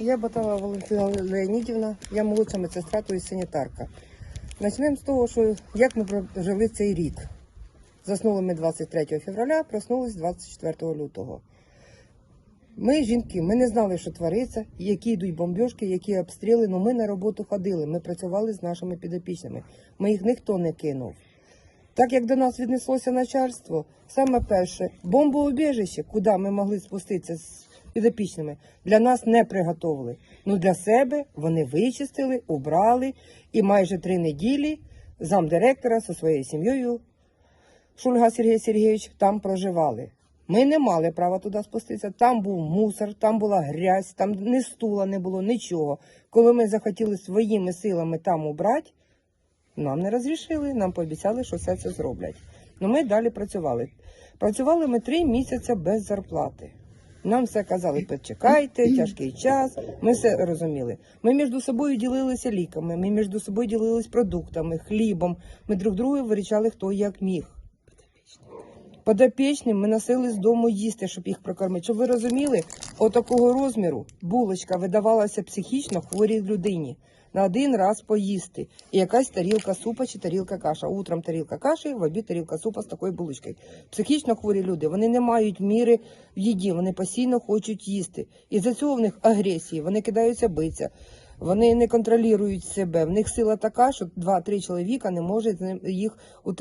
Я Батала Валентина Леонідівна, я молодша медсестра, то є санітарка. Почнемо з того, що як ми прожили цей рік. Заснули ми 23 февраля, проснулись 24 лютого. Ми, жінки, ми не знали, що твориться, які йдуть бомбьошки, які обстріли. Ну ми на роботу ходили, ми працювали з нашими підопічними. Ми їх ніхто не кинув. Так як до нас віднеслося начальство, саме перше бомбоубіжище, куди ми могли спуститися з підопічними, для нас не приготовили. Ну для себе вони вичистили, убрали і майже три неділі замдиректора зі своєю сім'єю Шульга Сергій Сергійович там проживали. Ми не мали права туди спуститися. Там був мусор, там була грязь, там ні стула не було, нічого. Коли ми захотіли своїми силами там убрати, нам не розрішили, нам пообіцяли, що все це зроблять. Ну ми далі працювали. Працювали ми три місяці без зарплати. Нам все казали, почекайте, тяжкий час. Ми все розуміли. Ми між собою ділилися ліками, ми між собою ділилися продуктами, хлібом. Ми друг другу вирішали, хто як міг. Подопічним ми носили з дому їсти, щоб їх прокормити. Щоб ви розуміли, отакого розміру булочка видавалася психічно хворій людині на один раз поїсти. І якась тарілка супа чи тарілка каша. Утром тарілка каші, в обід тарілка супа з такою булочкою. Психічно хворі люди, вони не мають міри в їді, вони постійно хочуть їсти. І за цього в них агресії, вони кидаються битися. Вони не контролюють себе. В них сила така, що два-три чоловіка не ним- їх утримати.